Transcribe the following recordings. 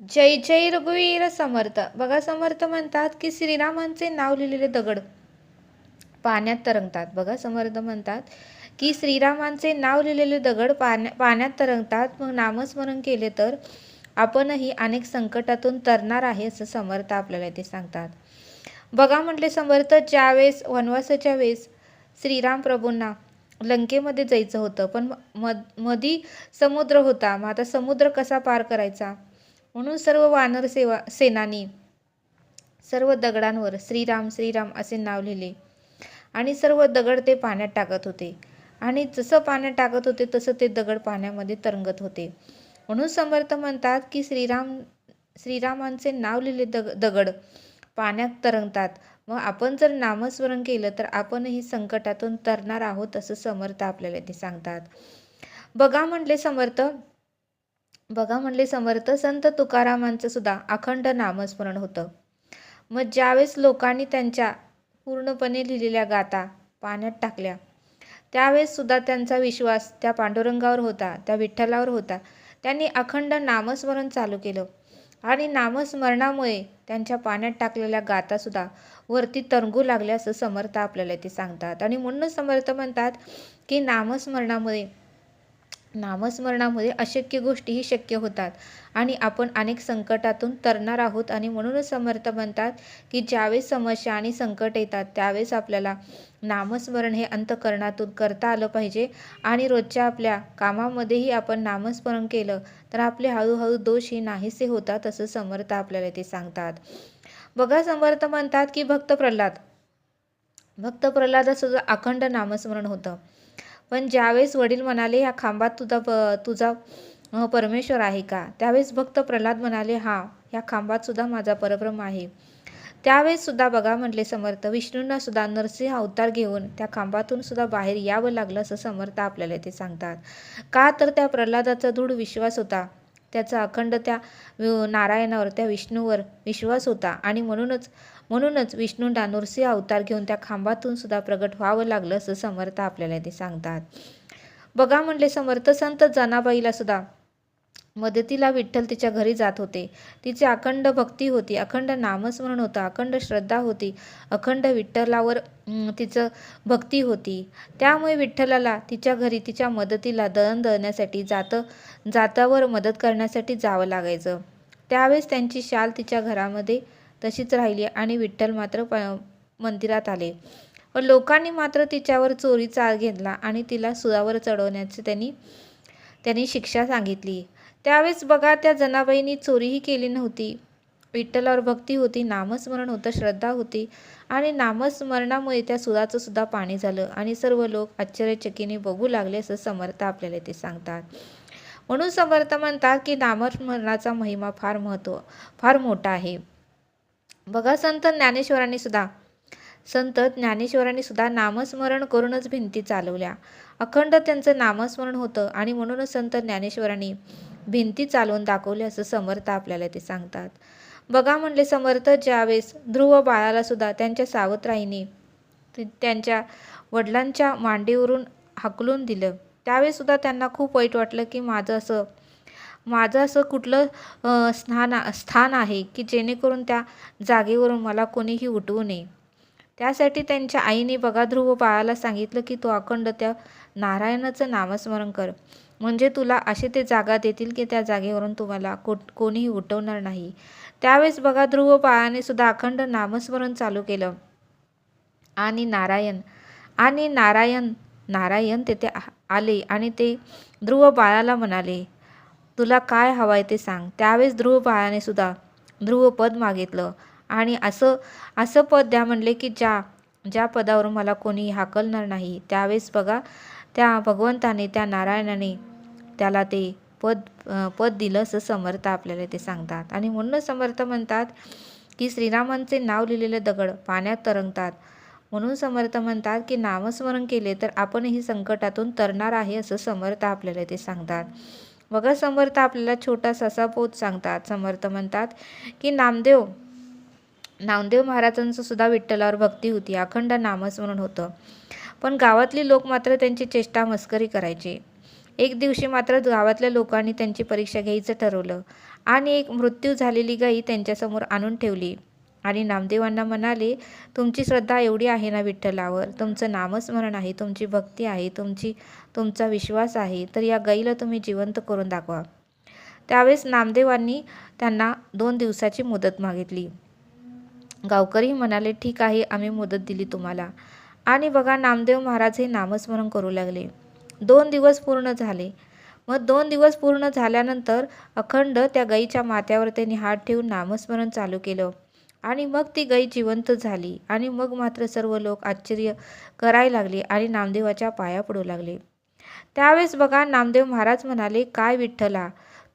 जय जय रघुवीर समर्थ. बघा समर्थ म्हणतात की श्रीरामांचे नाव लिहिलेले दगड पाण्यात तरंगतात. बघा समर्थ म्हणतात की श्रीरामांचे नाव लिहिलेले दगड पाण्या पाण्यात तरंगतात. मग नामस्मरण केले तर आपणही अनेक संकटातून तरणार आहे असं समर्थ आपल्याला इथे सांगतात. बघा म्हटले समर्थ ज्यावेळेस वनवासाच्या वेळेस श्रीराम प्रभूंना लंकेमध्ये जायचं होतं पण मध मधी समुद्र होता. मग आता समुद्र कसा पार करायचा? म्हणून सर्व वानर सेवा सेनानी सर्व दगडांवर श्रीराम श्रीराम असे नाव लिहिले. आणि सर्व दगड ते पाण्यात टाकत होते. आणि जसं पाण्यात टाकत होते तसं ते दगड पाण्यामध्ये तरंगत होते. म्हणून समर्थ म्हणतात की श्रीराम श्रीरामांचे नाव लिहिले दग दगड पाण्यात तरंगतात. मग आपण जर नामस्मरण केलं तर आपणही संकटातून तरणार आहोत असं समर्थ आपल्याला ते सांगतात. बघा म्हटले समर्थ बघा म्हणले समर्थ संत तुकारामांचं सुद्धा अखंड नामस्मरण होतं. मग ज्यावेळेस लोकांनी त्यांच्या पूर्णपणे लिहिलेल्या गाथा पाण्यात टाकल्या त्यावेळेस सुद्धा त्यांचा विश्वास त्या पांडुरंगावर होता त्या विठ्ठलावर होता. त्यांनी अखंड नामस्मरण चालू केलं आणि नामस्मरणामुळे त्यांच्या पाण्यात टाकलेल्या गाथासुद्धा वरती तरंगू लागल्या असं समर्थ आपल्याला ते सांगतात. आणि म्हणूनच समर्थ म्हणतात की नामस्मरणामुळे नामस्मरणामुळे अशक्य गोष्टीही शक्य होतात. आणि आपण अनेक संकटातून तरणार आहोत आणि म्हणूनच समर्थ म्हणतात की ज्यावेळेस समस्या आणि संकट येतात त्यावेळेस आपल्याला नामस्मरण हे अंतकरणातून करता आलं पाहिजे. आणि रोजच्या आपल्या कामामध्येही आपण नामस्मरण केलं तर आपले हळूहळू दोष हे नाहीसे होतात असं समर्थ आपल्याला ते सांगतात. बघा समर्थ म्हणतात की भक्त प्रल्हाद. भक्त प्रल्हादाचं अखंड नामस्मरण होतं पण ज्यावेळेस वडील म्हणाले ह्या खांबात तुझा प तुझा परमेश्वर आहे का? त्यावेळेस भक्त प्रल्हाद म्हणाले हा ह्या खांबात सुद्धा माझा परब्रह्म आहे. त्यावेळेस सुद्धा बघा म्हटले समर्थ विष्णूंना सुद्धा नरसिंह अवतार घेऊन त्या खांबातून सुद्धा बाहेर यावं लागलं असं समर्थ आपल्याला ते सांगतात. का तर त्या प्रल्हादाचा दृढ विश्वास होता. त्याचा अखंड त्या नारायणावर त्या विष्णूवर विश्वास होता. आणि म्हणूनच म्हणूनच विष्णूंना नृसिंह अवतार घेऊन त्या खांबातून सुद्धा प्रगट व्हावं लागलं असं समर्थ आपल्याला ते सांगतात. बघा म्हणले समर्थ संत जनाबाईला सुद्धा मदतीला विठ्ठल तिच्या घरी जात होते. तिची अखंड भक्ती होती अखंड नामस्मरण होतं अखंड श्रद्धा होती अखंड विठ्ठलावर तिचं भक्ती होती. त्यामुळे विठ्ठलाला तिच्या घरी तिच्या मदतीला दळण दळण्यासाठी जातं जातावर मदत करण्यासाठी जावं लागायचं. त्यावेळेस त्यांची शाल तिच्या घरामध्ये तशीच राहिली आणि विठ्ठल मात्र प मंदिरात आले. व लोकांनी मात्र तिच्यावर चोरीचा घेतला आणि तिला सुरावर चढवण्याची त्यांनी त्यांनी शिक्षा सांगितली. त्यावेळेस बघा त्या जनाबाईंनी चोरीही केली नव्हती. विठ्ठलावर भक्ती होती नामस्मरण होतं श्रद्धा होती आणि नामस्मरणामुळे त्या सुराचं सुद्धा पाणी झालं आणि सर्व लोक आश्चर्यचकीने बघू लागले असं समर्थ आपल्याला ते सांगतात. म्हणून समर्थ म्हणतात की नामस्मरणाचा महिमा फार महत्त्व फार मोठा आहे. बघा संत ज्ञानेश्वरांनी सुद्धा संत ज्ञानेश्वरांनी सुद्धा नामस्मरण करूनच भिंती चालवल्या. अखंड त्यांचं नामस्मरण होतं आणि म्हणूनच संत ज्ञानेश्वरांनी भिंती चालवून दाखवले असं समर्थ आपल्याला ते सांगतात. बघा म्हणले समर्थ ज्यावेळेस ध्रुव बाळाला सुद्धा त्यांच्या सावत्राईने त्यांच्या वडिलांच्या मांडीवरून हाकलून दिलं त्यावेळेस सुद्धा त्यांना खूप वाईट वाटलं की माझं असं माझं असं कुठलं स्थान स्थान आहे की जेणेकरून त्या जागेवरून मला कोणीही उठवू नये. त्यासाठी त्यांच्या आईने बघा ध्रुव बाळाला सांगितलं की तो अखंड त्या नारायणाचं नामस्मरण कर. म्हणजे तुला असे ते जागा देतील की त्या जागेवरून तुम्हाला को कोणीही उठवणार नाही. त्यावेळेस बघा ध्रुव बाळाने सुद्धा अखंड नामस्मरण चालू केलं. आणि नारायण आणि नारायण नारायण तेथे आले आणि ते ध्रुव बाळाला म्हणाले तुला काय हवं आहे ते सांग. त्यावेळेस ध्रुव बाळाने सुद्धा ध्रुव पद मागितलं. आणि असं असं पद द्या म्हणले की ज्या ज्या पदावरून मला कोणी हाकलणार नाही त्यावेळेस बघा त्या भगवंताने त्या नारायणाने त्याला ते पद पद दिलं असं समर्थ आपल्याला ते सांगतात. आणि म्हणूनच समर्थ म्हणतात की श्रीरामांचे नाव लिहिलेले दगड पाण्यात तरंगतात. म्हणून समर्थ म्हणतात की नामस्मरण केले तर आपणही संकटातून तरणार आहे असं समर्थ आपल्याला ते सांगतात. बघा समर्थ आपल्याला छोटासा असा पोत सांगतात. समर्थ म्हणतात की नामदेव नामदेव महाराजांचं सुद्धा विठ्ठलावर भक्ती होती अखंड नामस्मरण होतं. पण गावातली लोक मात्र त्यांची चेष्टा मस्करी करायचे. एक दिवशी मात्र गावातल्या लोकांनी त्यांची परीक्षा घ्यायचं ठरवलं आणि एक मृत्यू झालेली गाई त्यांच्यासमोर आणून ठेवली. आणि नामदेवांना म्हणाले तुमची श्रद्धा एवढी आहे ना विठ्ठलावर तुमचं नामस्मरण आहे तुमची भक्ती आहे तुमची तुमचा विश्वास आहे तर या गाईला तुम्ही जिवंत करून दाखवा. त्यावेळेस नामदेवांनी त्यांना दोन दिवसाची मुदत मागितली. गावकरी म्हणाले ठीक आहे आम्ही मुदत दिली तुम्हाला. आणि बघा नामदेव महाराज हे नामस्मरण करू लागले. दोन दिवस पूर्ण झाले. मग दोन दिवस पूर्ण झाल्यानंतर अखंड त्या गाईच्या माथ्यावर त्यांनी हात ठेवून नामस्मरण चालू केलं. आणि मग ती गाई जिवंत झाली आणि मग मात्र सर्व लोक आश्चर्य करायला लागले आणि नामदेवाच्या पाया पडू लागले. त्यावेळेस बघा नामदेव महाराज म्हणाले काय विठ्ठला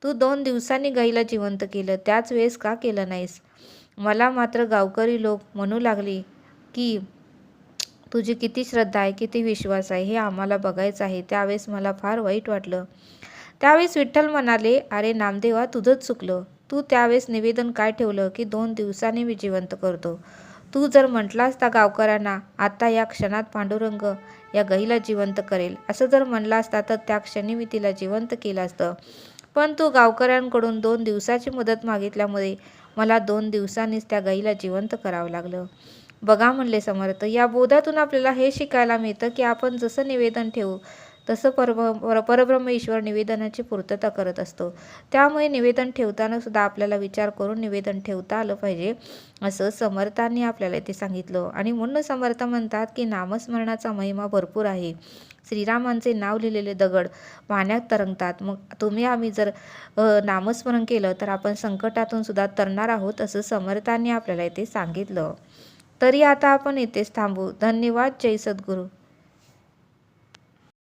तू दोन दिवसांनी गाईला जिवंत केलं त्याच वेळेस का केलं नाहीस? मला मात्र गावकरी लोक म्हणू लागले की तुझी किती श्रद्धा आहे किती विश्वास आहे हे आम्हाला बघायचं आहे. त्यावेळेस मला फार वाईट वाटलं. त्यावेळेस विठ्ठल म्हणाले अरे नामदेवा तुझंच चुकलं. तू त्यावेळेस निवेदन काय ठेवलं की दोन दिवसांनी मी जिवंत करतो? तू जर म्हटलास त्या गावकऱ्यांना आता या क्षणात पांडुरंग या गहीला जिवंत करेल. असं जर म्हणला असता तर त्या क्षणी मी तिला जिवंत केलं असतं. पण तो गावकऱ्यांकडून दोन दिवसाची मदत मागितल्यामुळे मला दोन दिवसांनीच त्या गाईला जिवंत करावं लागलं. बघा म्हणले समर्थ या बोधातून आपल्याला हे शिकायला मिळतं की आपण जसं निवेदन ठेवू तसं परब पर परब्रह्म ईश्वर निवेदनाची पूर्तता करत असतो. त्यामुळे निवेदन ठेवताना सुद्धा आपल्याला विचार करून निवेदन ठेवता आलं पाहिजे असं समर्थांनी आपल्याला ते सांगितलं. आणि म्हणून समर्थ म्हणतात की नामस्मरणाचा महिमा भरपूर आहे. श्रीरामांचे नाव लिहिलेले दगड पाण्यात तरंगतात. मग तुम्ही आम्ही जर नामस्मरण केलं तर आपण संकटातून सुद्धा तरणार आहोत असं समर्थांनी आपल्याला इथे सांगितलं. तरी आता आपण इथेच थांबू. धन्यवाद. जय सद्गुरू.